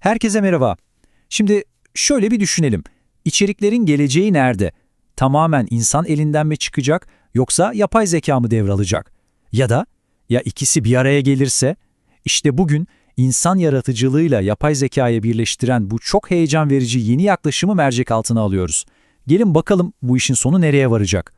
Herkese merhaba. Şimdi şöyle bir düşünelim. İçeriklerin geleceği nerede? Tamamen insan elinden mi çıkacak yoksa yapay zeka mı devralacak? Ya da ya ikisi bir araya gelirse? İşte bugün insan yaratıcılığıyla yapay zekayı birleştiren bu çok heyecan verici yeni yaklaşımı mercek altına alıyoruz. Gelin bakalım bu işin sonu nereye varacak?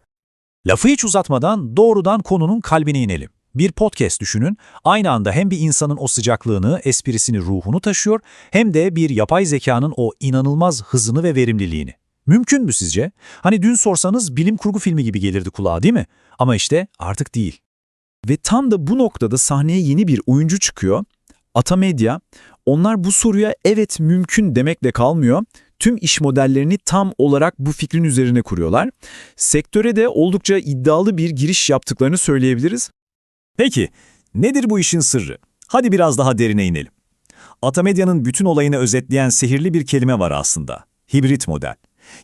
Lafı hiç uzatmadan doğrudan konunun kalbine inelim. Bir podcast düşünün, aynı anda hem bir insanın o sıcaklığını, esprisini, ruhunu taşıyor, hem de bir yapay zekanın o inanılmaz hızını ve verimliliğini. Mümkün mü sizce? Hani dün sorsanız bilim kurgu filmi gibi gelirdi kulağa değil mi? Ama işte artık değil. Ve tam da bu noktada sahneye yeni bir oyuncu çıkıyor. Atamedya, onlar bu soruya evet mümkün demekle kalmıyor. Tüm iş modellerini tam olarak bu fikrin üzerine kuruyorlar. Sektöre de oldukça iddialı bir giriş yaptıklarını söyleyebiliriz. Peki, nedir bu işin sırrı? Hadi biraz daha derine inelim. Atamedya'nın bütün olayını özetleyen sihirli bir kelime var aslında. Hibrit model.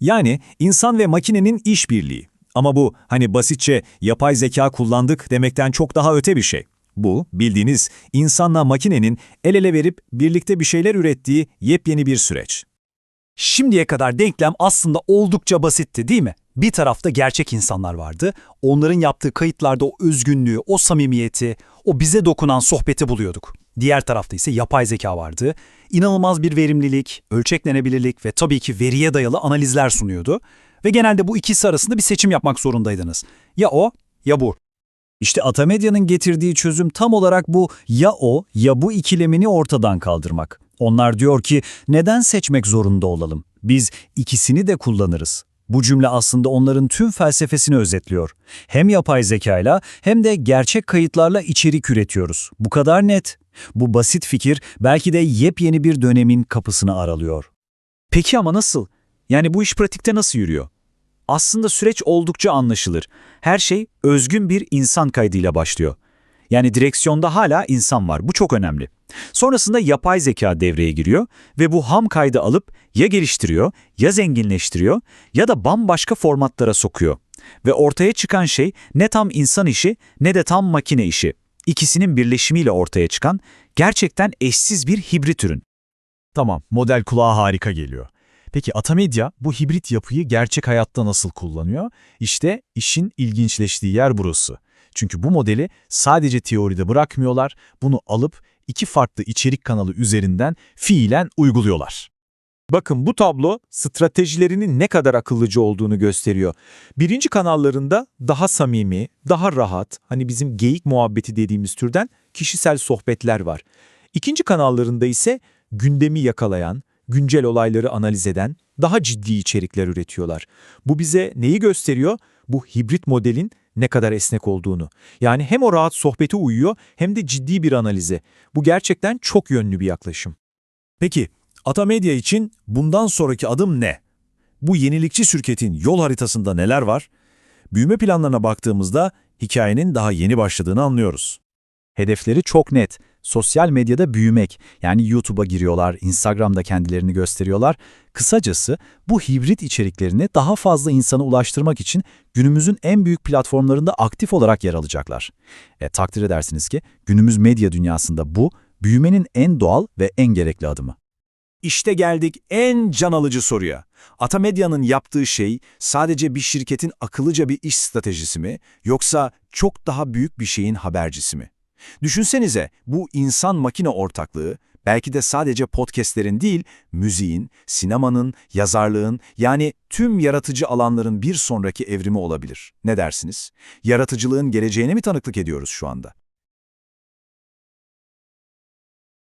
Yani insan ve makinenin işbirliği. Ama bu hani basitçe yapay zeka kullandık demekten çok daha öte bir şey. Bu bildiğiniz insanla makinenin el ele verip birlikte bir şeyler ürettiği yepyeni bir süreç. Şimdiye kadar denklem aslında oldukça basitti değil mi? Bir tarafta gerçek insanlar vardı. Onların yaptığı kayıtlarda o özgünlüğü, o samimiyeti, o bize dokunan sohbeti buluyorduk. Diğer tarafta ise yapay zeka vardı. İnanılmaz bir verimlilik, ölçeklenebilirlik ve tabii ki veriye dayalı analizler sunuyordu. Ve genelde bu ikisi arasında bir seçim yapmak zorundaydınız. Ya o ya bu. İşte Atamedya'nın getirdiği çözüm tam olarak bu ya o ya bu ikilemini ortadan kaldırmak. Onlar diyor ki neden seçmek zorunda olalım? Biz ikisini de kullanırız. Bu cümle aslında onların tüm felsefesini özetliyor. Hem yapay zekayla hem de gerçek kayıtlarla içerik üretiyoruz. Bu kadar net. Bu basit fikir belki de yepyeni bir dönemin kapısını aralıyor. Peki ama nasıl? Yani bu iş pratikte nasıl yürüyor? Aslında süreç oldukça anlaşılır. Her şey özgün bir insan kaydıyla başlıyor. Yani direksiyonda hala insan var. Bu çok önemli. Sonrasında yapay zeka devreye giriyor ve bu ham kaydı alıp ya geliştiriyor, ya zenginleştiriyor ya da bambaşka formatlara sokuyor. Ve ortaya çıkan şey ne tam insan işi ne de tam makine işi. İkisinin birleşimiyle ortaya çıkan gerçekten eşsiz bir hibrit ürün. Tamam, model kulağa harika geliyor. Peki Atamedya bu hibrit yapıyı gerçek hayatta nasıl kullanıyor? İşte işin ilginçleştiği yer burası. Çünkü bu modeli sadece teoride bırakmıyorlar, bunu alıp iki farklı içerik kanalı üzerinden fiilen uyguluyorlar. Bakın bu tablo stratejilerinin ne kadar akıllıca olduğunu gösteriyor. Birinci kanallarında daha samimi, daha rahat, hani bizim geyik muhabbeti dediğimiz türden kişisel sohbetler var. İkinci kanallarında ise gündemi yakalayan, güncel olayları analiz eden, daha ciddi içerikler üretiyorlar. Bu bize neyi gösteriyor? Bu hibrit modelin ne kadar esnek olduğunu. Yani hem o rahat sohbete uyuyor hem de ciddi bir analize. Bu gerçekten çok yönlü bir yaklaşım. Peki, Atamedya için bundan sonraki adım ne? Bu yenilikçi şirketin yol haritasında neler var? Büyüme planlarına baktığımızda hikayenin daha yeni başladığını anlıyoruz. Hedefleri çok net. Sosyal medyada büyümek. Yani YouTube'a giriyorlar, Instagram'da kendilerini gösteriyorlar. Kısacası bu hibrit içeriklerini daha fazla insana ulaştırmak için günümüzün en büyük platformlarında aktif olarak yer alacaklar. E, takdir edersiniz ki günümüz medya dünyasında bu büyümenin en doğal ve en gerekli adımı. İşte geldik en can alıcı soruya. Atamedya'nın yaptığı şey sadece bir şirketin akıllıca bir iş stratejisi mi yoksa çok daha büyük bir şeyin habercisi mi? Düşünsenize bu insan-makine ortaklığı belki de sadece podcastlerin değil, müziğin, sinemanın, yazarlığın yani tüm yaratıcı alanların bir sonraki evrimi olabilir. Ne dersiniz? Yaratıcılığın geleceğine mi tanıklık ediyoruz şu anda?